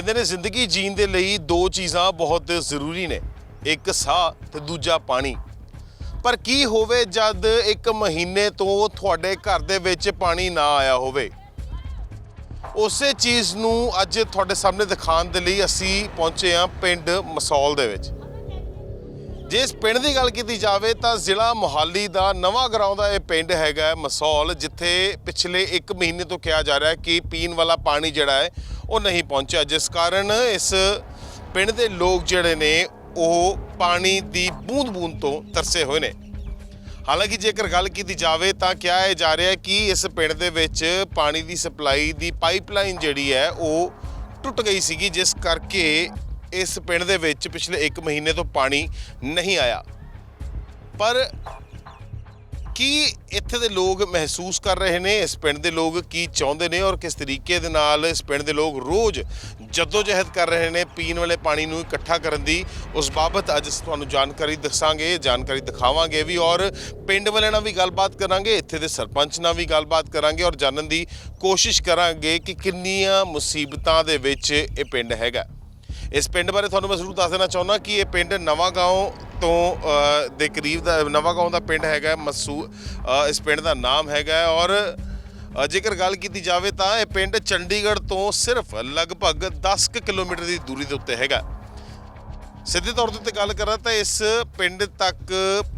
ਕਹਿੰਦੇ ਨੇ ਜ਼ਿੰਦਗੀ ਜੀਣ ਦੇ ਲਈ ਦੋ ਚੀਜ਼ਾਂ ਬਹੁਤ ਜ਼ਰੂਰੀ ਨੇ, ਇੱਕ ਸਾਹ ਤੇ ਦੂਜਾ ਪਾਣੀ। ਪਰ ਕੀ ਹੋਵੇ ਜਦ ਇੱਕ ਮਹੀਨੇ ਤੋਂ ਤੁਹਾਡੇ ਘਰ ਦੇ ਵਿੱਚ ਪਾਣੀ ਨਾ ਆਇਆ ਹੋਵੇ? ਉਸੇ ਚੀਜ਼ ਨੂੰ ਅੱਜ ਤੁਹਾਡੇ ਸਾਹਮਣੇ ਦਿਖਾਉਣ ਦੇ ਲਈ ਅਸੀਂ ਪਹੁੰਚੇ ਹਾਂ ਪਿੰਡ ਮਸੌਲ ਦੇ ਵਿੱਚ। ਜੇ ਇਸ ਪਿੰਡ ਦੀ ਗੱਲ ਕੀਤੀ ਜਾਵੇ ਤਾਂ ਜ਼ਿਲ੍ਹਾ ਮੁਹਾਲੀ ਦਾ ਨਵਾਂ ਗਰਾਉਂ ਦਾ ਇਹ ਪਿੰਡ ਹੈਗਾ ਮਸੌਲ, ਜਿੱਥੇ ਪਿਛਲੇ 1 ਮਹੀਨੇ ਤੋਂ ਕਿਹਾ ਜਾ ਰਿਹਾ ਹੈ ਕਿ ਪੀਣ ਵਾਲਾ ਪਾਣੀ ਜਿਹੜਾ ਹੈ ਉਹ ਨਹੀਂ ਪਹੁੰਚਿਆ, ਜਿਸ ਕਾਰਨ ਇਸ ਪਿੰਡ ਦੇ ਲੋਕ ਜਿਹੜੇ ਨੇ, ਉਹ ਪਾਣੀ ਦੀ ਬੂੰਦ-ਬੂੰਦ ਤੋਂ ਤਰਸੇ ਹੋਏ ਨੇ। ਹਾਲਾਂਕਿ ਜੇਕਰ ਗੱਲ ਕੀਤੀ ਜਾਵੇ ਤਾਂ ਕਿਹਾ ਇਹ ਜਾ ਰਿਹਾ ਕਿ ਇਸ ਪਿੰਡ ਦੇ ਵਿੱਚ ਪਾਣੀ ਦੀ ਸਪਲਾਈ ਦੀ ਪਾਈਪਲਾਈਨ ਜਿਹੜੀ ਹੈ, ਉਹ ਟੁੱਟ ਗਈ ਸੀਗੀ, ਜਿਸ ਕਰਕੇ ਇਸ ਪਿੰਡ ਦੇ ਵਿੱਚ ਪਿਛਲੇ 1 ਮਹੀਨੇ ਤੋਂ ਪਾਣੀ ਨਹੀਂ ਆਇਆ। ਪਰ ਕੀ ਇੱਥੇ ਦੇ ਲੋਕ ਮਹਿਸੂਸ ਕਰ ਰਹੇ ਨੇ? ਇਸ ਪਿੰਡ ਦੇ ਲੋਕ ਕੀ ਚਾਹੁੰਦੇ ਨੇ? ਔਰ ਕਿਸ ਤਰੀਕੇ ਦੇ ਨਾਲ ਇਸ ਪਿੰਡ ਦੇ ਲੋਕ ਰੋਜ਼ ਜਦੋਜਹਿਦ ਕਰ ਰਹੇ ਨੇ ਪੀਣ ਵਾਲੇ ਪਾਣੀ ਨੂੰ ਇਕੱਠਾ ਕਰਨ ਦੀ? ਉਸ ਬਾਬਤ ਅੱਜ ਅਸੀਂ ਤੁਹਾਨੂੰ ਜਾਣਕਾਰੀ ਦੱਸਾਂਗੇ, ਜਾਣਕਾਰੀ ਦਿਖਾਵਾਂਗੇ ਵੀ ਔਰ ਪਿੰਡ ਵਾਲਿਆਂ ਨਾਲ ਵੀ ਗੱਲਬਾਤ ਕਰਾਂਗੇ, ਇੱਥੇ ਦੇ ਸਰਪੰਚ ਨਾਲ ਵੀ ਗੱਲਬਾਤ ਕਰਾਂਗੇ ਔਰ ਜਾਣਨ ਦੀ ਕੋਸ਼ਿਸ਼ ਕਰਾਂਗੇ ਕਿ ਕਿੰਨੀਆਂ ਮੁਸੀਬਤਾਂ ਦੇ ਵਿੱਚ ਇਹ ਪਿੰਡ ਹੈਗਾ। ਇਸ ਪਿੰਡ ਬਾਰੇ ਤੁਹਾਨੂੰ ਮੈਂ ਜ਼ਰੂਰ ਦੱਸ ਦੇਣਾ ਚਾਹੁੰਦਾ ਕਿ ਇਹ ਪਿੰਡ ਨਵਾਂ ਗਾਉਂ ਤੋਂ ਦੇ ਕਰੀਬ ਦਾ ਨਵਾਂ ਗਾਉਂ ਦਾ ਪਿੰਡ ਹੈਗਾ, ਮਸੂ ਇਸ ਪਿੰਡ ਦਾ ਨਾਮ ਹੈਗਾ ਔਰ ਜੇਕਰ ਗੱਲ ਕੀਤੀ ਜਾਵੇ ਤਾਂ ਇਹ ਪਿੰਡ ਚੰਡੀਗੜ੍ਹ ਤੋਂ ਸਿਰਫ ਲਗਭਗ 10 ਕੁ ਕਿਲੋਮੀਟਰ ਦੀ ਦੂਰੀ ਦੇ ਉੱਤੇ ਹੈਗਾ। ਸਿੱਧੇ ਤੌਰ ਦੇ ਉੱਤੇ ਗੱਲ ਕਰਾਂ ਤਾਂ ਇਸ ਪਿੰਡ ਤੱਕ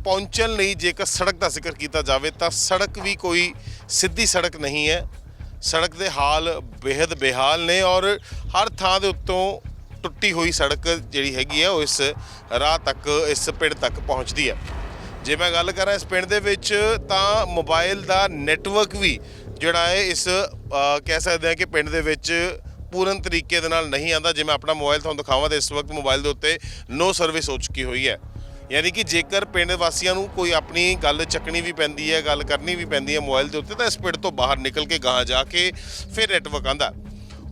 ਪਹੁੰਚਣ ਲਈ ਜੇਕਰ ਸੜਕ ਦਾ ਜ਼ਿਕਰ ਕੀਤਾ ਜਾਵੇ ਤਾਂ ਸੜਕ ਵੀ ਕੋਈ ਸਿੱਧੀ ਸੜਕ ਨਹੀਂ ਹੈ। ਸੜਕ ਦੇ ਹਾਲ ਬੇहद ਬੇਹਾਲ ਨੇ ਔਰ ਹਰ ਥਾਂ ਦੇ ਉੱਤੋਂ ਟੁੱਟੀ ਹੋਈ ਸੜਕ ਜਿਹੜੀ ਹੈਗੀ ਹੈ ਉਹ ਇਸ ਰਾਹ ਤੱਕ, ਇਸ ਪਿੰਡ ਤੱਕ ਪਹੁੰਚਦੀ ਹੈ ਜੇ ਮੈਂ ਗੱਲ ਕਰਾਂ ਇਸ ਪਿੰਡ ਦੇ ਵਿੱਚ, ਤਾਂ ਮੋਬਾਈਲ ਦਾ ਨੈਟਵਰਕ ਵੀ ਜਿਹੜਾ ਹੈ ਇਸ ਕਹਿ ਸਕਦੇ ਹਾਂ ਕਿ ਪਿੰਡ ਦੇ ਵਿੱਚ ਪੂਰਨ ਤਰੀਕੇ ਦੇ ਨਾਲ ਨਹੀਂ ਆਂਦਾ ਜੇ ਮੈਂ ਆਪਣਾ ਮੋਬਾਈਲ ਤੁਹਾਨੂੰ ਦਿਖਾਵਾਂ, ਤਾਂ ਇਸ ਵਕਤ ਮੋਬਾਈਲ ਦੇ ਉੱਤੇ ਨੋ ਸਰਵਿਸ ਹੋ ਚੁੱਕੀ ਹੋਈ ਹੈ। ਯਾਨੀ ਕਿ ਜੇਕਰ ਪਿੰਡ ਵਾਸੀਆਂ ਨੂੰ ਕੋਈ ਆਪਣੀ ਗੱਲ ਚੱਕਣੀ ਵੀ ਪੈਂਦੀ ਹੈ, ਗੱਲ ਕਰਨੀ ਵੀ ਪੈਂਦੀ ਹੈ ਮੋਬਾਈਲ ਦੇ ਉੱਤੇ, ਤਾਂ ਇਸ ਪਿੰਡ ਤੋਂ ਬਾਹਰ ਨਿਕਲ ਕੇ ਗਾਂ ਜਾ ਕੇ ਫਿਰ ਨੈਟਵਰਕ ਆਂਦਾ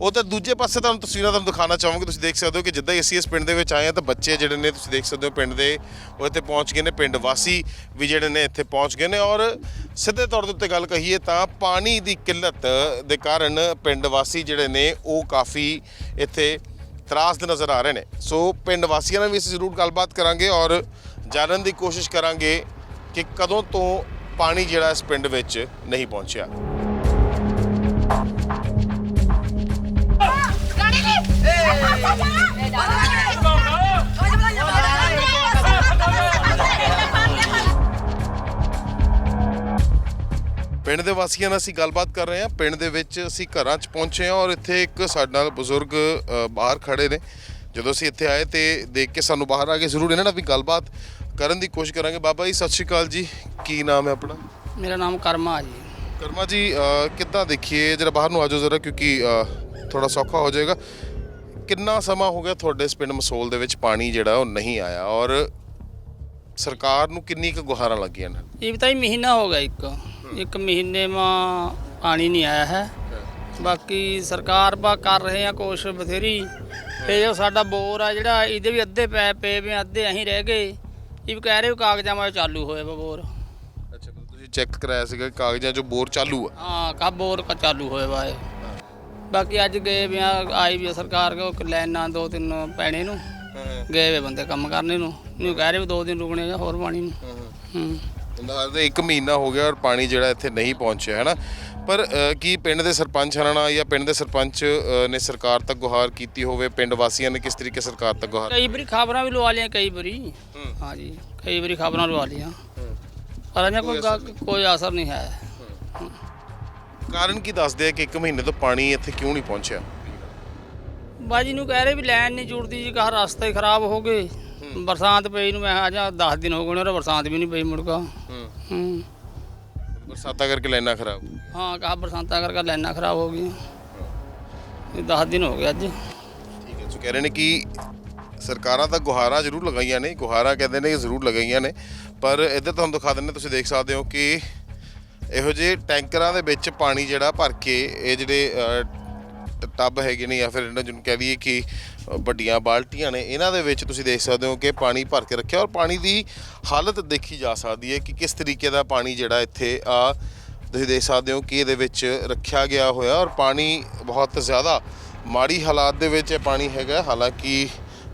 ਉਹ ਤਾਂ ਦੂਜੇ ਪਾਸੇ ਤੁਹਾਨੂੰ ਤਸਵੀਰਾਂ ਤੁਹਾਨੂੰ ਦਿਖਾਉਣਾ ਚਾਹਾਂਗੇ ਤੁਸੀਂ ਦੇਖ ਸਕਦੇ ਹੋ ਕਿ ਜਿੱਦਾਂ ਹੀ ਅਸੀਂ ਇਸ ਪਿੰਡ ਦੇ ਵਿੱਚ ਆਏ ਹਾਂ ਤਾਂ ਬੱਚੇ ਜਿਹੜੇ ਨੇ, ਤੁਸੀਂ ਦੇਖ ਸਕਦੇ ਹੋ ਪਿੰਡ ਦੇ ਉਹ ਇੱਥੇ ਪਹੁੰਚ ਗਏ ਨੇ, ਪਿੰਡ ਵਾਸੀ ਵੀ ਜਿਹੜੇ ਨੇ ਇੱਥੇ ਪਹੁੰਚ ਗਏ ਨੇ ਔਰ ਸਿੱਧੇ ਤੌਰ ਦੇ ਉੱਤੇ ਗੱਲ ਕਹੀਏ ਤਾਂ ਪਾਣੀ ਦੀ ਕਿੱਲਤ ਦੇ ਕਾਰਨ ਪਿੰਡ ਵਾਸੀ ਜਿਹੜੇ ਨੇ ਉਹ ਕਾਫੀ ਇੱਥੇ ਤਰਾਸਦ ਨਜ਼ਰ ਆ ਰਹੇ ਨੇ। ਸੋ ਪਿੰਡ ਵਾਸੀਆਂ ਨਾਲ ਵੀ ਅਸੀਂ ਜ਼ਰੂਰ ਗੱਲਬਾਤ ਕਰਾਂਗੇ ਔਰ ਜਾਣਨ ਦੀ ਕੋਸ਼ਿਸ਼ ਕਰਾਂਗੇ ਕਿ ਕਦੋਂ ਤੋਂ ਪਾਣੀ ਜਿਹੜਾ ਇਸ ਪਿੰਡ ਵਿੱਚ ਨਹੀਂ ਪਹੁੰਚਿਆ। ਪਿੰਡ ਦੇ ਵਾਸੀਆਂ ਨਾਲ ਅਸੀਂ ਗੱਲਬਾਤ ਕਰ ਰਹੇ ਹਾਂ। ਪਿੰਡ ਦੇ ਵਿੱਚ ਅਸੀਂ ਘਰਾਂ 'ਚ ਪਹੁੰਚੇ ਹਾਂ ਔਰ ਇੱਥੇ ਇੱਕ ਸਾਡੇ ਨਾਲ ਬਜ਼ੁਰਗ ਅ, ਬਾਹਰ ਖੜੇ ਨੇ। ਜਦੋਂ ਅਸੀਂ ਇੱਥੇ ਆਏ ਤੇ ਦੇਖ ਕੇ ਸਾਨੂੰ ਬਾਹਰ ਆ ਕੇ ਜ਼ਰੂਰ ਇਹਨਾਂ ਨਾਲ ਵੀ ਗੱਲਬਾਤ ਕਰਨ ਦੀ ਕੋਸ਼ਿਸ਼ ਕਰਾਂਗੇ। ਬਾਬਾ ਜੀ ਸਤਿ ਸ਼੍ਰੀ ਅਕਾਲ ਜੀ। ਕੀ ਨਾਮ ਹੈ ਆਪਣਾ? ਮੇਰਾ ਨਾਮ ਕਰਮਾ ਜੀ। ਕਰਮਾ ਜੀ ਅ, ਕਿੱਦਾਂ ਦੇਖੀਏ? ਜਰਾ ਬਾਹਰ ਨੂੰ ਆਜੋ ਜ਼ਰਾ ਕਿਉਂਕਿ ਥੋੜਾ ਸੌਖਾ ਹੋ ਜਾਏਗਾ। ਕਿੰਨਾ ਸਮਾਂ ਹੋ ਗਿਆ ਤੁਹਾਡੇ ਇਸ ਪਿੰਡ ਮਸੋਲ ਦੇ ਵਿੱਚ ਪਾਣੀ ਜਿਹੜਾ ਉਹ ਨਹੀਂ ਆਇਆ ਔਰ ਸਰਕਾਰ ਨੂੰ ਕਿੰਨੀ ਕੁ ਗੁਹਾਰਾਂ ਲੱਗੀਆਂ ਨੇ? ਇਹ ਬਤਾਈ ਮਹੀਨਾ ਹੋ ਗਿਆ ਇੱਕ। ਇੱਕ ਮਹੀਨੇ ਮਾ ਪਾਣੀ ਨਹੀਂ ਆਇਆ ਹੈ। ਬਾਕੀ ਸਰਕਾਰ ਬਾ ਕਰ ਰਹੇ ਆ ਕੋਸ਼ਿਸ਼ ਬਥੇਰੀ। ਇਹ ਜੋ ਸਾਡਾ ਬੋਰ ਆ ਜਿਹੜਾ ਇਹਦੇ ਵੀ ਅੱਧੇ ਪੈ ਪਏ ਵੀ ਅੱਧੇ ਅਸੀਂ ਰਹਿ ਗਏ। ਇਹ ਵੀ ਕਹਿ ਰਹੇ ਵੀ ਕਾਗਜ਼ਾਂ ਮਾ ਚਾਲੂ ਹੋਇਆ ਵਾ ਬੋਰ। ਅੱਛਾ ਤੁਸੀਂ ਚੈੱਕ ਕਰਾਇਆ ਸੀਗਾ ਕਾਗਜ਼ਾਂ 'ਚੋਂ ਬੋਰ ਚਾਲੂ ਆ? ਹਾਂ ਕਾ ਬੋਰ ਕਾ ਚਾਲੂ ਹੋਇਆ ਵਾ ਇਹ। ਬਾਕੀ ਅੱਜ ਗਏ ਵੀ ਆ ਆਈ ਵੀ ਆ ਸਰਕਾਰ ਕੋ ਲੈਣਾ ਦੋ ਤਿੰਨ ਪੈਣੇ ਨੂੰ। ਗਏ ਵੇ ਬੰਦੇ ਕੰਮ ਕਰਨੇ ਨੂੰ। ਨੂੰ ਕਹਿ ਰਹੇ ਵੀ ਦੋ ਦਿਨ ਰੁਕਣੇ ਜਾਂ ਹੋਰ ਪਾਣੀ ਨੂੰ। ਹੂੰ। ਅੰਦਾਜ਼ ਦੇ 1 ਮਹੀਨਾ ਹੋ ਗਿਆ ਔਰ ਪਾਣੀ ਜਿਹੜਾ ਇੱਥੇ ਨਹੀਂ ਪਹੁੰਚਿਆ ਹੈ ਨਾ ਪਰ ਅ, ਕੀ ਪਿੰਡ ਦੇ ਸਰਪੰਚ ਹਰਾਣਾ ਜਾਂ ਪਿੰਡ ਦੇ ਸਰਪੰਚ ਅ, ਨੇ ਸਰਕਾਰ ਤੱਕ ਗੁਹਾਰ ਕੀਤੀ ਹੋਵੇ? ਪਿੰਡ ਵਾਸੀਆਂ ਨੇ ਕਿਸ ਤਰੀਕੇ ਸਰਕਾਰ ਤੱਕ ਗੁਹਾਰ ਕਈ ਵਾਰੀ ਖਬਰਾਂ ਵੀ ਲਵਾ ਲਈਆਂ ਕਈ ਵਾਰੀ। ਹਾਂਜੀ ਕਈ ਵਾਰੀ ਖਬਰਾਂ ਲਵਾ ਲਈਆਂ। ਪਰ ਅਜੇ ਕੋਈ ਕੋਈ ਅਸਰ ਨਹੀਂ ਹੈ। ਕਾਰਨ ਕੀ ਦੱਸਦੇ ਆ ਕਿ 1 ਮਹੀਨੇ ਤੋਂ ਪਾਣੀ ਇੱਥੇ ਕਿਉਂ ਨਹੀਂ ਪਹੁੰਚਿਆ? ਬਾਜੀ ਨੂੰ ਕਹਿ ਰਹੇ ਵੀ ਲਾਈਨ ਨਹੀਂ ਜੁੜਦੀ ਜੀ ਕਹ ਰਸਤੇ ਹੀ ਖਰਾਬ ਹੋ ਗਏ। ਬਰਸਾਤ ਪਈ ਨੂੰ ਮੈਂ ਆ ਜਾ 10 ਦਿਨ ਹੋ ਗਏ ਨੇ ਬਰਸਾਤ ਵੀ ਨਹੀਂ ਪਈ ਮੁੜਕਾ ਹੂੰ। ਬਰਸਾਤਾਂ ਕਰਕੇ ਲਾਈਨਾਂ ਖਰਾਬ। ਹਾਂ ਕਹਾ ਬਰਸਾਤਾਂ ਕਰਕੇ ਲਾਈਨਾਂ ਖਰਾਬ ਹੋ ਗਈਆਂ। ਇਹ 10 ਦਿਨ ਹੋ ਗਏ ਅੱਜ। ਠੀਕ ਹੈ ਸੋ ਕਹਿ ਰਹੇ ਨੇ ਕਿ ਸਰਕਾਰਾਂ ਤਾਂ ਗੁਹਾਰਾਂ ਜ਼ਰੂਰ ਲਗਾਈਆਂ ਨੇ ਗੁਹਾਰਾਂ ਕਹਿੰਦੇ ਨੇ ਜ਼ਰੂਰ ਲਗਾਈਆਂ ਨੇ ਪਰ ਇੱਧਰ ਤੁਹਾਨੂੰ ਦਿਖਾ ਦਿੰਦੇ ਤੁਸੀਂ ਦੇਖ ਸਕਦੇ ਹੋ ਕਿ ਇਹੋ ਜਿਹੇ ਟੈਂਕਰਾਂ ਦੇ ਵਿੱਚ ਪਾਣੀ ਜਿਹੜਾ ਭਰ ਕੇ ਇਹ ਜਿਹੜੇ ਟੱਬ ਹੈਗੇ ਨੇ ਜਾਂ ਫਿਰ ਇਹਨਾਂ ਜਿਹਨੂੰ ਕਹਿ ਲਈਏ ਕਿ ਵੱਡੀਆਂ ਬਾਲਟੀਆਂ ਨੇ, ਇਹਨਾਂ ਦੇ ਵਿੱਚ ਤੁਸੀਂ ਦੇਖ ਸਕਦੇ ਹੋ ਕਿ ਪਾਣੀ ਭਰ ਕੇ ਰੱਖਿਆ ਔਰ ਪਾਣੀ ਦੀ ਹਾਲਤ ਦੇਖੀ ਜਾ ਸਕਦੀ ਹੈ ਕਿ ਕਿਸ ਤਰੀਕੇ ਦਾ ਪਾਣੀ ਜਿਹੜਾ ਇੱਥੇ, ਆ, ਤੁਸੀਂ ਦੇਖ ਸਕਦੇ ਹੋ ਕਿ ਇਹਦੇ ਵਿੱਚ ਰੱਖਿਆ ਗਿਆ ਹੋਇਆ ਔਰ ਪਾਣੀ ਬਹੁਤ ਜ਼ਿਆਦਾ ਮਾੜੀ ਹਾਲਾਤ ਦੇ ਵਿੱਚ ਇਹ ਪਾਣੀ ਹੈਗਾ। ਹਾਲਾਂਕਿ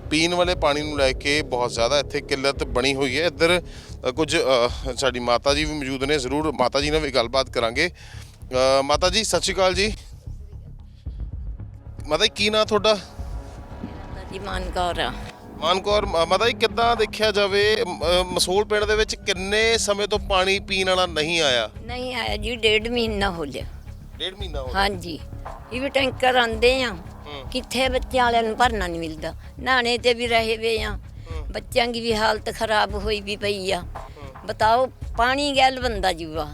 ਪੀਣ ਵਾਲੇ ਪਾਣੀ ਨੂੰ ਲੈ ਕੇ ਬਹੁਤ ਜ਼ਿਆਦਾ ਇੱਥੇ ਕਿੱਲਤ ਬਣੀ ਹੋਈ ਹੈ। ਇੱਧਰ ਕੁਝ ਸਾਡੀ ਮਾਤਾ ਜੀ ਵੀ ਮੌਜੂਦ ਨੇ ਜ਼ਰੂਰ ਮਾਤਾ ਜੀ ਨਾਲ ਵੀ ਗੱਲਬਾਤ ਕਰਾਂਗੇ। ਮਾਤਾ ਜੀ ਸਤਿ ਸ਼੍ਰੀ ਅਕਾਲ ਜੀ। ਮਾਤਾ ਜੀ ਕੀ ਨਾਂ ਤੁਹਾਡਾ? ਜੀ ਮਾਨਕੌਰ ਮਾਤਾ ਜੀ ਕਿੱਦਾਂ ਦੇਖਿਆ ਜਾਵੇ ਮਸੂਲ ਪਿੰਡ ਦੇ ਵਿੱਚ ਕਿੰਨੇ ਸਮੇਂ ਤੋਂ ਪਾਣੀ ਪੀਣ ਵਾਲਾ ਨਹੀਂ ਆਇਆ? ਨਹੀਂ ਆਇਆ ਜੀ ਡੇਢ ਮਹੀਨਾ ਹੋ ਲਿਆ ਡੇਢ ਮਹੀਨਾ ਹੋ ਗਿਆ। ਹਾਂਜੀ। ਇਹ ਵੀ ਟੈਂਕਰ ਆਂਦੇ ਆ। ਕਿੱਥੇ ਬੱਚਿਆਂ ਵਾਲਿਆਂ ਨੂੰ ਭਰਨਾ ਨਹੀਂ ਮਿਲਦਾ। ਨਾਣੇ ਤੇ ਵੀ ਰਹੇ ਵੇ ਆ। ਬੱਚਿਆਂ ਦੀ ਵੀ ਹਾਲਤ ਖਰਾਬ ਹੋਈ ਵੀ ਪਈ ਆ। ਬਤਾਓ ਪਾਣੀ ਗੈਲ ਬੰਦਾ ਜੀਵਾ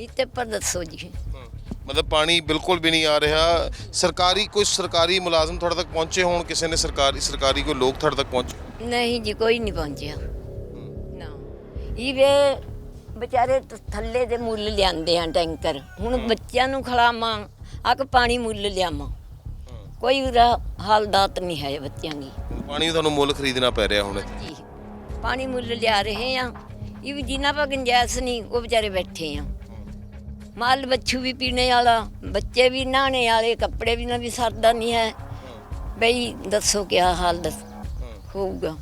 ਇੱਥੇ ਪਰ ਦੱਸੋ ਜੀ। ਮਤਲਬ ਪਾਣੀ ਬਿਲਕੁਲ ਵੀ ਨਹੀਂ ਆ ਰਿਹਾ। ਸਰਕਾਰੀ ਕੋਈ ਸਰਕਾਰੀ ਮੁਲਾਜ਼ਮ ਤੁਹਾਡੇ ਤੱਕ ਪਹੁੰਚੇ ਹੋਣ? ਕਿਸੇ ਨੇ ਸਰਕਾਰੀ ਸਰਕਾਰੀ ਕੋਈ ਲੋਕ ਤੁਹਾਡੇ ਤੱਕ ਪਹੁੰਚੇ? ਨਹੀਂ ਜੀ ਕੋਈ ਨਹੀਂ ਪਹੁੰਚਿਆ। ਨਾ। ਇਹ ਵੇ ਵਿਚਾਰੇ ਥੱਲੇ ਦੇ ਮੁੱਲ ਲਿਆਂਦੇ ਆ ਟੈਂਕਰ। ਹੁਣ ਬੱਚਿਆਂ ਨੂੰ ਖਿਲਾਵਾਂ। ਆਕ ਪਾਣੀ ਮੁੱਲ ਲਿਆਵਾਂ। ਕੋਈ ਉਹਦਾ ਹਾਲਦਾਤ ਨਹੀਂ ਹੈ ਬੱਚਿਆਂ ਦੀ। ਪਾਣੀ ਤੁਹਾਨੂੰ ਮੁੱਲ ਖਰੀਦਣਾ ਪੈ ਰਿਹਾ ਹੁਣ। ਜੀ। ਪਾਣੀ ਮੁੱਲ ਲਿਆ ਰਹੇ ਆ ਇਹ ਵੀ ਜਿਨ੍ਹਾਂ ਪਾ ਗੁੰਜਾਇਸ਼ ਨਹੀਂ ਉਹ ਵਿਚਾਰੇ ਬੈਠੇ ਆ ਮਾਲ ਬੱਚੂ ਵੀ ਪੀਣੇ ਵਾਲਾ ਬੱਚੇ ਵੀ ਨਹਾਣੇ ਵਾਲੇ ਕੱਪੜੇ ਵੀ ਨਾ ਵੀ ਸਰਦਾ ਨਹੀਂ ਹੈ। ਬਈ ਦੱਸੋ ਕਿਆ ਹਾਲ ਦੱਸ ਹੋਊਗਾ।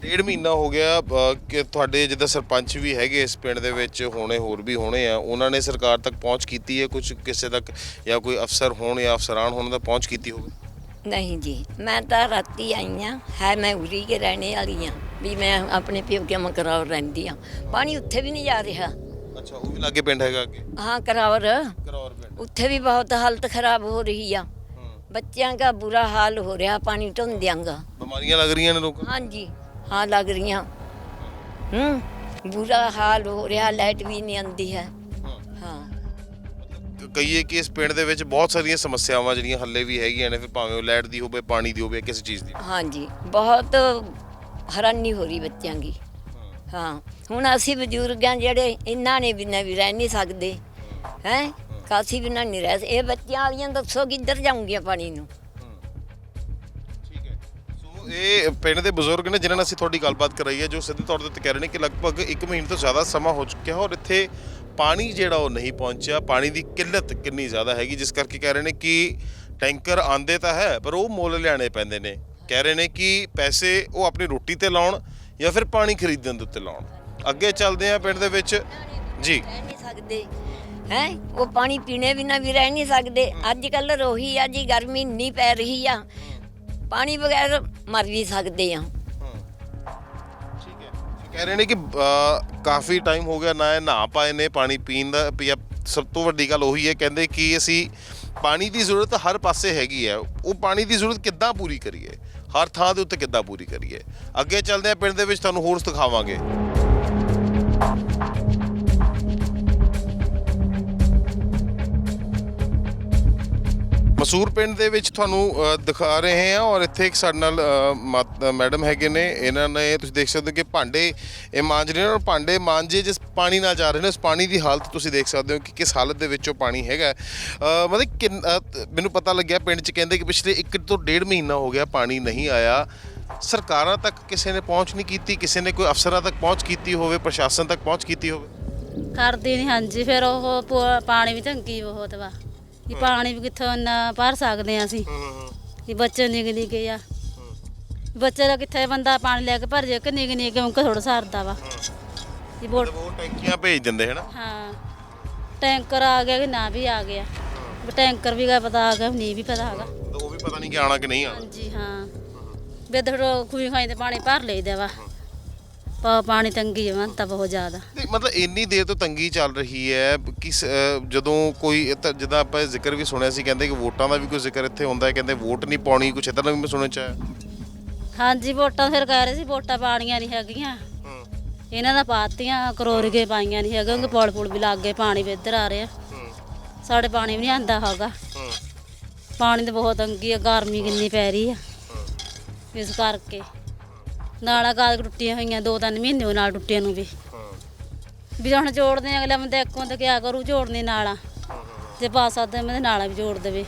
ਡੇਢ ਮਹੀਨਾ ਹੋ ਗਿਆ ਅ, ਕਿ ਤੁਹਾਡੇ ਜਿੱਦਾਂ ਸਰਪੰਚ ਵੀ ਹੈਗੇ ਇਸ ਪਿੰਡ ਦੇ ਵਿੱਚ ਹੋਣੇ ਹੋਰ ਵੀ ਹੋਣੇ ਆ ਉਹਨਾਂ ਨੇ ਸਰਕਾਰ ਤੱਕ ਪਹੁੰਚ ਕੀਤੀ ਹੈ? ਕੁਝ ਕਿਸੇ ਤੱਕ ਜਾਂ ਕੋਈ ਅਫਸਰ ਹੋਣ ਜਾਂ ਅਫਸਰਾਨ ਹੋਣ ਦਾ ਪਹੁੰਚ ਕੀਤੀ ਹੋਵੇ? ਨਹੀਂ ਜੀ ਮੈਂ ਤਾਂ ਰਾਤੀ ਆਈ ਆ ਹੈ ਮੈਂ ਉਰੀ ਕੇ ਰਹਿਣੇ ਵਾਲੀ ਆ ਵੀ ਮੈਂ ਆਪਣੇ ਪਿਓਕਿਆਂ ਮੈਂ ਕਰਾਉ ਰਹਿੰਦੀ ਆ ਪਾਣੀ ਉੱਥੇ ਵੀ ਨਹੀਂ ਜਾ ਰਿਹਾ। ਅੱਛਾ ਉਹ ਵੀ ਲਾਗੇ ਪਿੰਡ ਹੈਗਾ ਅੱਗੇ? ਹਾਂ ਕਰਾਵਰ। ਕਰੌਰ ਪਿੰਡ। ਉੱਥੇ ਵੀ ਬਹੁਤ ਹਾਲਤ ਖਰਾਬ ਹੋ ਰਹੀ ਆ। ਬੱਚਿਆਂ ਦਾ ਬੁਰਾ ਹਾਲ ਹੋ ਰਿਹਾ ਪਾਣੀ ਢੁੰਦਿਆਂ ਬਿਮਾਰੀਆਂ ਲੱਗ ਰਹੀਆਂ ਨੇ ਲੋਕਾਂ ਨੂੰ। ਹਾਂਜੀ। ਹਾਂ ਲੱਗ ਰਹੀਆਂ। ਹੂੰ ਬੁਰਾ ਹਾਲ ਹੋ ਰਿਹਾ ਲਾਈਟ ਵੀ ਨਹੀਂ ਆਉਂਦੀ ਹੈ। ਹਾਂ। ਕਹੀਏ ਕਿ ਇਸ ਪਿੰਡ ਦੇ ਵਿੱਚ ਬਹੁਤ ਸਾਰੀਆਂ ਸਮੱਸਿਆਵਾਂ ਜਿਹੜੀਆਂ ਹੱਲੇ ਵੀ ਹੈਗੀਆਂ ਨੇ ਫਿਰ ਭਾਵੇਂ ਉਹ ਲਾਈਟ ਦੀ ਹੋਵੇ ਪਾਣੀ ਦੀ ਹੋਵੇ ਕਿਸੇ ਚੀਜ਼ ਦੀ। ਹਾਂਜੀ ਬਹੁਤ ਹੈਰਾਨੀ ਹੋ ਰਹੀ ਬੱਚਿਆਂ ਦੀ। ਹਾਂ ਹੁਣ ਅਸੀਂ ਬਜ਼ੁਰਗ ਆ ਜਿਹੜੇ ਇਹਨਾਂ ਨੇ ਬਿਨਾਂ ਵੀ ਰਹਿ ਨਹੀਂ ਸਕਦੇ। ਹੈ ਕਾਸੀ ਬਿਨਾਂ ਨਹੀਂ ਰਹਿ ਇਹ ਬੱਚਿਆਂ ਵਾਲੀਆਂ ਦੱਸੋ ਕਿੱਧਰ ਜਾਉਂਗੀਆਂ ਪਾਣੀ ਨੂੰ? ਇਹ ਪਿੰਡ ਦੇ ਬਜ਼ੁਰਗ ਨੇ ਜਿਨ੍ਹਾਂ ਨਾਲ ਅਸੀਂ ਤੁਹਾਡੀ ਗੱਲਬਾਤ ਕਰਾਈ ਹੈ ਜੋ ਸਿੱਧੇ ਤੌਰ ਤੇ ਕਹਿ ਰਹੇ ਨੇ ਕਿ ਲਗਭਗ 1 ਮਹੀਨੇ ਤੋਂ ਜ਼ਿਆਦਾ ਸਮਾਂ ਹੋ ਚੁੱਕਿਆ ਔਰ ਇੱਥੇ ਪਾਣੀ ਜਿਹੜਾ ਉਹ ਨਹੀਂ ਪਹੁੰਚਿਆ। ਪਾਣੀ ਦੀ ਕਿੱਲਤ ਕਿੰਨੀ ਜ਼ਿਆਦਾ ਹੈਗੀ ਜਿਸ ਕਰਕੇ ਕਹਿ ਰਹੇ ਨੇ ਕਿ ਟੈਂਕਰ ਆਂਦੇ ਤਾਂ ਹੈ ਪਰ ਉਹ ਮੁੱਲ ਲਿਆਣੇ ਪੈਂਦੇ ਨੇ। ਕਹਿ ਰਹੇ ਨੇ ਕਿ ਪੈਸੇ ਉਹ ਆਪਣੀ ਰੋਟੀ ਤੇ ਲਾਉਣ ਜਾਂ ਫਿਰ ਪਾਣੀ ਖਰੀਦਣ ਦੇ ਉੱਤੇ ਲਾਉਣ। ਅੱਗੇ ਚੱਲਦੇ ਆ ਪਿੰਡ ਦੇ ਵਿੱਚ। ਜੀ। ਰਹਿ ਨਹੀਂ ਸਕਦੇ। ਹੈ? ਉਹ ਪਾਣੀ ਪੀਣੇ ਬਿਨਾਂ ਵੀ ਰਹਿ ਨਹੀਂ ਸਕਦੇ। ਅੱਜ ਕੱਲ ਰੋਹੀ ਆ ਜੀ ਗਰਮੀ ਨਹੀਂ ਪੈ ਰਹੀ ਆ। ਪਾਣੀ ਬਗੈਰ ਮਰ ਵੀ ਸਕਦੇ ਆ। ਠੀਕ ਹੈ। ਕਹਿ ਰਹੇ ਨੇ ਕਿ ਅ, ਕਾਫੀ ਟਾਈਮ ਹੋ ਗਿਆ ਨਾ ਇਹ ਨਹਾ ਪਾਏ ਨੇ ਪਾਣੀ ਪੀਣ ਦਾ ਜਾਂ ਸਭ ਤੋਂ ਵੱਡੀ ਗੱਲ ਉਹੀ ਹੈ ਕਹਿੰਦੇ ਕਿ ਅਸੀਂ ਪਾਣੀ ਦੀ ਜ਼ਰੂਰਤ ਹਰ ਪਾਸੇ ਹੈਗੀ ਹੈ। ਉਹ ਪਾਣੀ ਦੀ ਜ਼ਰੂਰਤ ਕਿੱਦਾਂ ਪੂਰੀ ਕਰੀਏ? ਹਰ ਥਾਂ ਦੇ ਉੱਤੇ ਕਿੱਦਾਂ ਪੂਰੀ ਕਰੀਏ? ਅੱਗੇ ਚੱਲਦੇ ਆ ਪਿੰਡ ਦੇ ਵਿੱਚ ਤੁਹਾਨੂੰ ਹੋਰ ਦਿਖਾਵਾਂਗੇ ਮਸੂਰ ਪਿੰਡ ਦੇ ਵਿੱਚ ਤੁਹਾਨੂੰ ਅ, ਦਿਖਾ ਰਹੇ ਹਾਂ ਔਰ ਇੱਥੇ ਇੱਕ ਸਾਡੇ ਨਾਲ ਅ, ਮਾਤ- ਮੈਡਮ ਹੈਗੇ ਨੇ। ਇਹਨਾਂ ਨੇ ਤੁਸੀਂ ਦੇਖ ਸਕਦੇ ਹੋ ਕਿ ਭਾਂਡੇ ਇਹ ਮਾਂਜ ਰਹੇ ਨੇ ਔਰ ਭਾਂਡੇ ਮਾਂਜੇ ਜਿਸ ਪਾਣੀ ਨਾਲ ਜਾ ਰਹੇ ਨੇ ਉਸ ਪਾਣੀ ਦੀ ਹਾਲਤ ਤੁਸੀਂ ਦੇਖ ਸਕਦੇ ਹੋ ਕਿ ਕਿਸ ਹਾਲਤ ਦੇ ਵਿੱਚ ਉਹ ਪਾਣੀ ਹੈਗਾ। ਹੈ। ਅ, ਮਤਲਬ ਕਿੰਨ- ਮੈਨੂੰ ਪਤਾ ਲੱਗਿਆ ਪਿੰਡ 'ਚ ਕਹਿੰਦੇ ਕਿ ਪਿਛਲੇ 1 ਤੋਂ ਡੇਢ ਮਹੀਨਾ ਹੋ ਗਿਆ ਪਾਣੀ ਨਹੀਂ ਆਇਆ। ਸਰਕਾਰਾਂ ਤੱਕ ਕਿਸੇ ਨੇ ਪਹੁੰਚ ਨਹੀਂ ਕੀਤੀ ਕਿਸੇ ਨੇ ਕੋਈ ਅਫਸਰਾਂ ਤੱਕ ਪਹੁੰਚ ਕੀਤੀ ਹੋਵੇ ਪ੍ਰਸ਼ਾਸਨ ਤੱਕ ਪਹੁੰਚ ਕੀਤੀ ਹੋਵੇ? ਕਰਦੀ ਨਹੀਂ ਹਾਂਜੀ ਫਿਰ ਉਹ ਪ- ਪਾਣੀ ਵੀ ਤੰਗੀ ਬਹੁਤ ਵਾ। ਇਹ ਪਾਣੀ ਵੀ ਕਿੱਥੋਂ ਇੰਨਾ ਭਰ ਸਕਦੇ ਆ ਅਸੀਂ। ਇਹ ਬੱਚੇ ਨਿਗ ਨਿਗੇ ਆ। ਬੱਚੇ ਦਾ ਕਿੱਥੇ ਬੰਦਾ ਪਾਣੀ ਲੈ ਕੇ ਭਰ ਜੇ ਕਿ ਨਿਗ ਨਿਗੇ ਉਹਨਾਂ ਥੋੜਾ ਸਰਦਾ ਵਾ। ਇਹ ਬੋਟ ਮਤਲਬ ਉਹ ਟੈਂਕੀਆਂ ਭੇਜ ਦਿੰਦੇ ਹੈ ਨਾ ਹਾਂ। ਟੈਂਕਰ ਆ ਗਿਆ ਕਿ ਨਾ ਵੀ ਆ ਗਿਆ। ਵੀ ਟੈਂਕਰ ਵੀ ਗਾ ਪਤਾ ਆ ਗਿਆ ਵੀ ਨਹੀਂ ਵੀ ਪਤਾ ਹੈਗਾ ਉਹ ਵੀ ਪਤਾ ਨਹੀਂ ਕਿ ਆਣਾ ਕਿ ਨਹੀਂ ਆਣਾ ਹਾਂਜੀ ਹਾਂ। ਬੇਦੜੋ ਖੂਹੀ ਖਾਈ ਤੇ ਪਾਣੀ ਭਰ ਲਈਦਾ ਵਾ। ਪਾ- ਪਾਣੀ ਤੰਗੀ ਜਮਾਂ ਤਾਂ ਬਹੁਤ ਜ਼ਿਆਦਾ। ਨਹੀਂ ਮਤਲਬ ਇੰਨੀ ਦੇਰ ਤੋਂ ਤੰਗੀ ਚੱਲ ਰਹੀ ਹੈ ਕਿ ਸ- ਅਹ ਜਦੋਂ ਕੋਈ ਇਹ ਤਾਂ ਜਿੱਦਾਂ ਆਪਾਂ ਜ਼ਿਕਰ ਵੀ ਸੁਣਿਆ ਸੀ ਕਹਿੰਦੇ ਕਿ ਵੋਟਾਂ ਦਾ ਵੀ ਕੋਈ ਜ਼ਿਕਰ ਇੱਥੇ ਹੁੰਦਾ ਹੈ ਕਹਿੰਦੇ ਵੋਟ ਨਹੀਂ ਪਾਉਣੀ ਕੁਛ ਇਦਾਂ ਦਾ ਵੀ ਮੈਂ ਸੁਣਿਆ ਚਾਹਿਆ ਹਾਂਜੀ ਵੋਟਾਂ ਫਿਰ ਕਹਿ ਰਹੇ ਸੀ ਵੋਟਾਂ ਪਾਣੀਆਂ ਨਹੀਂ ਹੈਗੀਆਂ। ਇਹਨਾਂ ਦਾ ਪਾਤੀਆਂ ਕਰੋਰੀਏ ਪਾਈਆਂ ਨਹੀਂ ਹੈਗੀਆਂ ਕਿ ਪੁਲ ਪੁਲ ਵੀ ਲੱਗ ਗਏ ਪਾਣੀ ਵੀ ਇੱਧਰ ਆ ਰਿਹਾ। ਸਾਡੇ ਪਾਣੀ ਵੀ ਨਹੀਂ ਆਂਦਾ ਹੈਗਾ। ਪਾਣੀ ਤਾਂ ਬਹੁਤ ਤੰਗੀ ਆ ਗਰਮੀ ਕਿੰਨੀ ਪੈ ਰਹੀ ਆ। ਇਸ ਕਰਕੇ। ਨਾਲਾਂ ਕਾਲ ਟੁੱਟੀਆਂ ਹੋਈਆਂ ਦੋ ਤਿੰਨ ਮਹੀਨੇ ਨਾਲ ਟੁੱਟੀਆਂ ਨੂੰ ਵੀ। ਵੀ ਹੁਣ ਜੋੜਦੇ ਅਗਲਾ ਬੰਦਾ ਇੱਕੋਂ ਤੇ ਕਿਆ ਕਰੂ ਜੋੜਨੇ ਨਾਲਾਂ ਜੇ ਪਾ ਸਕਦੇ ਮੈਂ ਨਾਲਾਂ ਵੀ ਜੋੜ ਦੇਵੇ।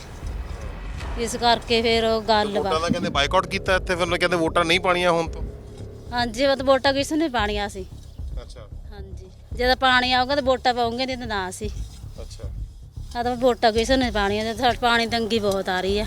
ਇਸ ਕਰਕੇ ਫਿਰ ਉਹ ਗੱਲ ਵਾ। ਵੋਟਾਂ ਦਾ ਕਹਿੰਦੇ ਬਾਈਕਾਟ ਕੀਤਾ ਇੱਥੇ ਫਿਰ ਕਹਿੰਦੇ ਵੋਟਾਂ ਨਹੀਂ ਪਾਣੀਆਂ ਹੁਣ ਤੋਂ। ਹਾਂਜੀ ਉਹ ਤਾਂ ਵੋਟਾਂ ਕਿਸ ਨੇ ਪਾਣੀਆਂ ਸੀ। ਅੱਛਾ। ਹਾਂਜੀ ਜਦੋਂ ਪਾਣੀ ਆਊਗਾ ਤਾਂ ਵੋਟਾਂ ਪਾਉਂਗੇ ਨਹੀਂ ਤਾਂ ਨਾ ਸੀ। ਅੱਛਾ। ਆ ਤਾਂ ਵੋਟਾਂ ਕਿਸੇ ਨੇ ਪਾਣੀਆਂ ਤੇ ਸਾਡੇ ਪਾਣੀ ਤੰਗੀ ਬਹੁਤ ਆ ਰਹੀ ਆ।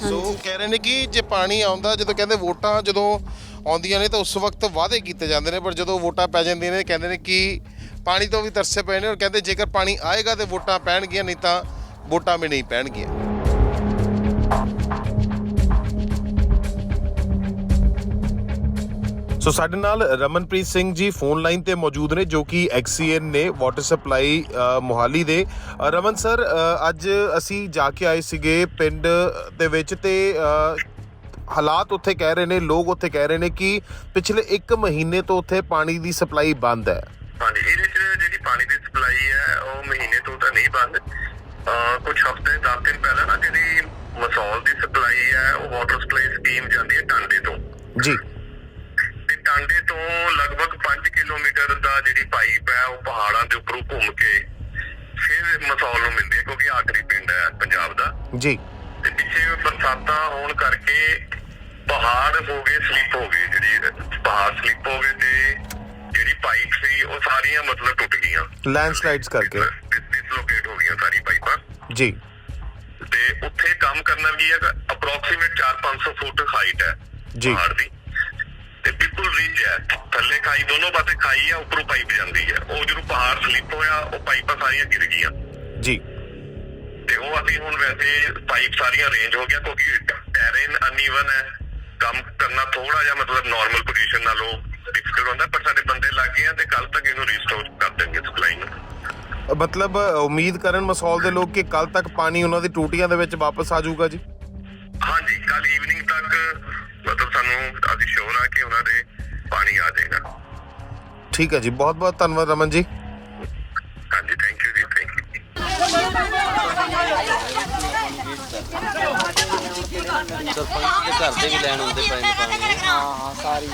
ਸੋ ਕਹਿ ਰਹੇ ਨੇ ਕਿ ਜੇ ਪਾਣੀ ਆਉਂਦਾ ਜਦੋਂ ਕਹਿੰਦੇ ਵੋਟਾਂ ਜਦੋਂ ਆਉਂਦੀਆਂ ਨੇ ਤਾਂ ਉਸ ਵਕਤ ਵਾਅਦੇ ਕੀਤੇ ਜਾਂਦੇ ਨੇ ਪਰ ਜਦੋਂ ਵੋਟਾਂ ਪੈ ਜਾਂਦੀਆਂ ਨੇ ਕਹਿੰਦੇ ਨੇ ਕਿ ਪਾਣੀ ਤੋਂ ਵੀ ਤਰਸੇ ਪਏ ਨੇ ਔਰ ਕਹਿੰਦੇ ਜੇਕਰ ਪਾਣੀ ਆਏਗਾ ਤੇ ਵੋਟਾਂ ਪੈਣਗੀਆਂ ਨਹੀਂ ਤਾਂ ਵੋਟਾਂ ਵੀ ਨਹੀਂ ਪੈਣਗੀਆਂ। ਸੋ ਸਾਡੇ ਨਾਲ ਰਮਨਪ੍ਰੀਤ ਸਿੰਘ ਜੀ ਫੋਨ ਲਾਈਨ ਤੇ ਮੌਜੂਦ ਨੇ ਜੋ ਕਿ ਐਕਸੀਐਨ ਨੇ ਵਾਟਰ ਸਪਲਾਈ ਮੋਹਾਲੀ ਦੇ। ਰਮਨ ਸਰ ਅੱਜ ਅਸੀਂ ਜਾ ਕੇ ਆਏ ਸੀਗੇ ਪਿੰਡ ਦੇ ਵਿੱਚ ਤੇ ਹਾਲਾਤ ਉੱਥੇ ਕਹਿ ਰਹੇ ਨੇ ਲੋਕ ਉੱਥੇ ਕਹਿ ਰਹੇ ਨੇ ਕਿ ਪਿਛਲੇ 1 ਮਹੀਨੇ ਤੋਂ ਉੱਥੇ ਪਾਣੀ ਦੀ ਸਪਲਾਈ ਬੰਦ ਹੈ। ਹਾਂਜੀ ਇਹਦੇ ਚ ਜਿਹੜੀ ਪਾਣੀ ਦੀ ਸਪਲਾਈ ਹੈ ਉਹ ਮਹੀਨੇ ਤੋਂ ਤਾਂ ਨਹੀਂ ਬੰਦ। ਕੁਝ ਹਫ਼ਤੇ 10 ਦਿਨ ਪਹਿਲਾਂ ਨਾ ਜਿਹੜੀ ਮਸੌਲ ਦੀ ਸਪਲਾਈ ਹੈ ਉਹ ਵਾਟਰ ਸਪਲਾਈ ਸਕੀਮ ਜਾਂਦੀ ਹੈ ਟਾਂਡੇ ਤੋਂ। ਜੀ। ਟਾਂਡੇ ਤੋਂ ਲਗਭਗ 5 ਕਿਲੋਮੀਟਰ ਦਾ ਜਿਹੜੀ ਪਾਈਪ ਹੈ ਉਹ ਪਹਾੜਾਂ ਦੇ ਉੱਪਰੋਂ ਘੁੰਮ ਕੇ ਫਿਰ ਮਸੌਲ ਨੂੰ ਮਿਲਦੀ ਹੈ ਕਿਉਂਕਿ ਆਖਰੀ ਪਿੰਡ ਹੈ ਪੰਜਾਬ ਦਾ। ਜੀ। ਤੇ ਪਿੱਛੇ ਬਰਸਾਤਾਂ ਹੋਣ ਕਰਕੇ ਪਹਾੜ ਹੋ ਗਏ ਸਲਿੱਪ ਹੋ ਗਏ ਜਿਹੜੀ ਪਹਾੜ ਸਲਿੱਪ ਹੋ ਗਏ ਤੇ ਜਿਹੜੀ ਪਾਈਪ ਸੀ ਉਹ ਸਾਰੀਆਂ ਮਤਲਬ ਟੁੱਟ ਗਈਆਂ। ਲੈਂਡਸਲਾਈਡਸ ਕਰਕੇ। ਡਿਸਲੋਕੇਟ ਹੋ ਗਈਆਂ ਸਾਰੀ ਪਾਈਪਾਂ। ਜੀ। ਤੇ ਉੱਥੇ ਕੰਮ ਕਰਨਾ ਵੀ ਹੈ ਅਪਰੋਕਸੀਮੇਟ 4-500 ਫੁੱਟ ਹਾਈਟ ਹੈ ਜੀ। ਪਹਾੜ ਦੀ। ਤੇ ਬਿਲਕੁਲ ਰਿਜ ਹੈ ਥੱਲੇ ਖਾਈ ਦੋਨੋਂ ਪਾਸੇ ਖਾਈ ਹੈ ਉੱਪਰੋਂ ਪਾਈਪ ਜਾਂਦੀ ਹੈ ਉਹ ਜਦੋਂ ਪਹਾੜ ਸਲਿੱਪ ਹੋਇਆ ਉਹ ਪਾਈਪਾਂ ਸਾਰੀਆਂ ਗਿਰ ਗਈਆਂ। ਜੀ। ਤੇ ਉਹ ਅਸੀਂ ਹੁਣ ਵੈਸੇ ਪਾਈਪ ਸਾਰੀਆਂ ਰੇਂਜ ਹੋ ਗਿਆ ਕਿਉਂਕਿ ਟੈਰੇਨ ਅਨਈਵਨ ਹੈ। ਕੰਮ ਕਰਨਾ ਥੋੜਾ ਜਿਹਾ ਮਤਲਬ ਨਾਰਮਲ ਪੋਜੀਸ਼ਨ ਨਾਲੋਂ ਡਿਫਿਕਲਟ ਹੁੰਦਾ ਪਰ ਸਾਡੇ ਬੰਦੇ ਲੱਗ ਗਏ ਆ ਤੇ ਕੱਲ ਤੱਕ ਇਹਨੂੰ ਰੀਸਟੋਰ ਕਰ ਦੇਣਗੇ ਸਪਲਾਈ ਨੂੰ। ਮਤਲਬ ਉਮੀਦ ਕਰਨ ਮਸੌਲ ਦੇ ਲੋਕ ਕਿ ਕੱਲ ਤੱਕ ਪਾਣੀ ਉਹਨਾਂ ਦੀ ਟੂਟੀਆਂ ਦੇ ਵਿੱਚ ਵਾਪਸ ਆ ਜਾਊਗਾ ਜੀ? ਹਾਂਜੀ ਕੱਲ ਈਵਨਿੰਗ ਤੱਕ ਮਤਲਬ ਸਾਨੂੰ ਅਸੀਂ ਸ਼ੋਰ ਆ ਕਿ ਉਹਨਾਂ ਦੇ ਪਾਣੀ ਆ ਜਾਏਗਾ। ਠੀਕ ਹੈ ਜੀ ਬਹੁਤ ਬਹੁਤ ਧੰਨਵਾਦ ਰਮਨ ਜੀ। ਹਾਂਜੀ ਥੈਂਕ ਯੂ ਜੀ ਥੈਂਕ ਯੂ ਸਰਪੰਚ ਦੇ ਘਰ ਦੇ ਵੀ ਲੈਣ ਆਉਂਦੇ ਪਏ ਨੇ ਪਾਣੀ।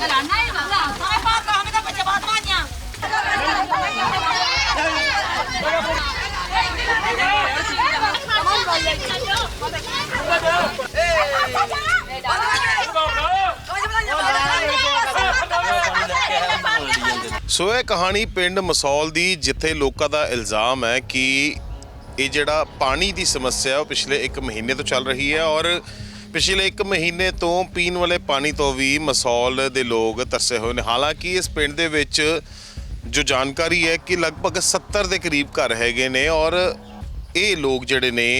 ਸੋ ਇਹ ਕਹਾਣੀ ਪਿੰਡ ਮਸੌਲ ਦੀ, ਜਿੱਥੇ ਲੋਕਾਂ ਦਾ ਇਲਜ਼ਾਮ ਹੈ ਕਿ ਇਹ ਜਿਹੜਾ ਪਾਣੀ ਦੀ ਸਮੱਸਿਆ ਉਹ ਪਿਛਲੇ 1 ਮਹੀਨੇ ਤੋਂ ਚੱਲ ਰਹੀ ਹੈ ਔਰ ਪਿਛਲੇ 1 ਮਹੀਨੇ ਤੋਂ ਪੀਣ ਵਾਲੇ ਪਾਣੀ ਤੋਂ ਵੀ ਮਸੌਲ ਦੇ ਲੋਕ ਤਰਸੇ ਹੋਏ ਨੇ। ਹਾਲਾਂਕਿ ਇਸ ਪਿੰਡ ਦੇ ਵਿੱਚ ਜੋ ਜਾਣਕਾਰੀ ਹੈ ਕਿ ਲਗਭਗ 70 ਦੇ ਕਰੀਬ ਘਰ ਹੈਗੇ ਨੇ ਔਰ ਇਹ ਲੋਕ ਜਿਹੜੇ ਨੇ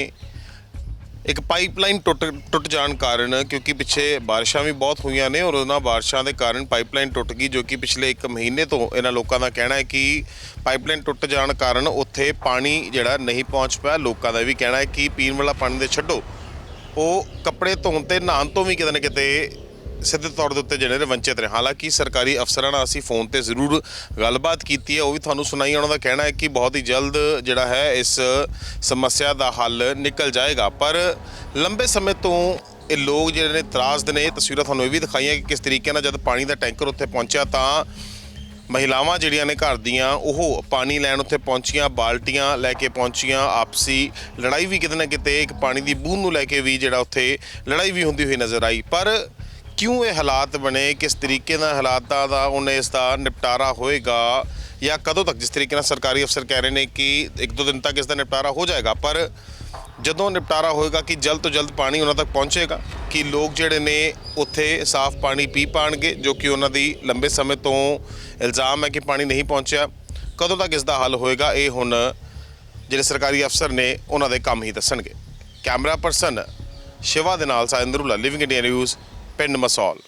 ਇੱਕ ਪਾਈਪਲਾਈਨ ਟੁੱਟ ਟੁੱਟ ਜਾਣ ਕਾਰਨ ਕਿਉਂਕਿ ਪਿੱਛੇ ਬਾਰਿਸ਼ਾਂ ਵੀ ਬਹੁਤ ਹੋਈਆਂ ਨੇ ਔਰ ਉਹਨਾਂ ਬਾਰਿਸ਼ਾਂ ਦੇ ਕਾਰਨ ਪਾਈਪਲਾਈਨ ਟੁੱਟ ਗਈ ਜੋ ਕਿ ਪਿਛਲੇ 1 ਮਹੀਨੇ ਤੋਂ ਇਹਨਾਂ ਲੋਕਾਂ ਦਾ ਕਹਿਣਾ ਹੈ ਕਿ ਪਾਈਪਲਾਈਨ ਟੁੱਟ ਜਾਣ ਕਾਰਨ ਉੱਥੇ ਪਾਣੀ ਜਿਹੜਾ ਨਹੀਂ ਪਹੁੰਚ ਪਿਆ। ਲੋਕਾਂ ਦਾ ਵੀ ਕਹਿਣਾ ਹੈ ਕਿ ਪੀਣ ਵਾਲਾ ਪਾਣੀ ਦੇ ਛੱਡੋ। ਉਹ ਕੱਪੜੇ ਧੋਣ ਤੇ, ਨਹਾਉਣ ਤੋਂ ਵੀ ਕਿਤੇ ਨਾ ਕਿਤੇ ਸਿੱਧੇ ਤੌਰ ਦੇ ਉੱਤੇ ਜਿਹੜੇ ਨੇ ਵੰਚਿਤ ਨੇ। ਹਾਲਾਂਕਿ ਸਰਕਾਰੀ ਅਫਸਰਾਂ ਨਾਲ ਅਸੀਂ ਫੋਨ ਤੇ ਜ਼ਰੂਰ ਗੱਲਬਾਤ ਕੀਤੀ ਹੈ, ਉਹ ਵੀ ਤੁਹਾਨੂੰ ਸੁਣਾਈ ਉਹਨਾਂ ਦਾ ਕਹਿਣਾ ਹੈ ਕਿ ਬਹੁਤ ਹੀ ਜਲਦ ਜਿਹੜਾ ਹੈ ਇਸ ਸਮੱਸਿਆ ਦਾ ਹੱਲ ਨਿਕਲ ਜਾਏਗਾ। ਪਰ ਲੰਬੇ ਸਮੇਂ ਤੋਂ ਇਹ ਲੋਕ ਜਿਹੜੇ ਨੇ ਤਰਾਸਦ ਨੇ, ਇਹ ਤਸਵੀਰਾਂ ਤੁਹਾਨੂੰ ਇਹ ਵੀ ਦਿਖਾਈਆਂ ਕਿ ਕਿਸ ਤਰੀਕੇ ਨਾਲ ਜਦ ਪਾਣੀ ਦਾ ਟੈਂਕਰ ਉੱਥੇ ਪਹੁੰਚਿਆ ਤਾਂ ਮਹਿਲਾਵਾਂ ਜਿਹੜੀਆਂ ਨੇ ਘਰ ਦੀਆਂ, ਉਹ ਪਾਣੀ ਲੈਣ ਉੱਥੇ ਪਹੁੰਚੀਆਂ, ਬਾਲਟੀਆਂ ਲੈ ਕੇ ਪਹੁੰਚੀਆਂ, ਆਪਸੀ ਲੜਾਈ ਵੀ ਕਿਤੇ ਨਾ ਕਿਤੇ ਇੱਕ ਪਾਣੀ ਦੀ ਬੂੰਦ ਨੂੰ ਲੈ ਕੇ ਵੀ ਜਿਹੜਾ ਉੱਥੇ ਲੜਾਈ ਵੀ ਹੁੰਦੀ ਹੋਈ ਨਜ਼ਰ ਆਈ। ਪਰ ਕਿਉਂ ਇਹ ਹਾਲਾਤ ਬਣੇ? ਕਿਸ ਤਰੀਕੇ ਨਾਲ ਹਾਲਾਤਾਂ ਦਾ ਉਹਨੇ ਇਸ ਦਾ ਨਿਪਟਾਰਾ ਹੋਏਗਾ? ਜਾਂ ਕਦੋਂ ਤੱਕ? ਜਿਸ ਤਰੀਕੇ ਨਾਲ ਸਰਕਾਰੀ ਅਫਸਰ ਕਹਿ ਰਹੇ ਨੇ ਕਿ ਇੱਕ ਦੋ ਦਿਨ ਤੱਕ ਇਸ ਦਾ ਨਿਪਟਾਰਾ ਹੋ ਜਾਏਗਾ। ਪਰ ਜਦੋਂ ਨਿਪਟਾਰਾ ਹੋਏਗਾ ਕਿ ਜਲਦ ਤੋਂ ਜਲਦ ਪਾਣੀ ਉਹਨਾਂ ਤੱਕ ਪਹੁੰਚੇਗਾ, ਕਿ ਲੋਕ ਜਿਹੜੇ ਨੇ ਉੱਥੇ ਸਾਫ਼ ਪਾਣੀ ਪੀ ਪਾਣਗੇ, ਜੋ ਕਿ ਉਹਨਾਂ ਦੀ ਲੰਬੇ ਸਮੇਂ ਤੋਂ ਇਲਜ਼ਾਮ ਹੈ ਕਿ ਪਾਣੀ ਨਹੀਂ ਪਹੁੰਚਿਆ, ਕਦੋਂ ਤੱਕ ਇਸ ਦਾ ਹੱਲ ਹੋਏਗਾ? ਇਹ ਹੁਣ ਜਿਹੜੇ ਸਰਕਾਰੀ ਅਫਸਰ ਨੇ, ਉਹਨਾਂ ਦੇ ਕੰਮ ਹੀ ਦੱਸਣਗੇ। ਕੈਮਰਾ ਪਰਸਨ ਸ਼ਿਵਾ ਦੇ ਨਾਲ ਸਾਇੰਦਰੂਲਾ ਲਿਵਿੰਗ ਇੰਡੀਆ ਨਿਊਜ਼ ਪਿੰਡ ਮਸੌਲ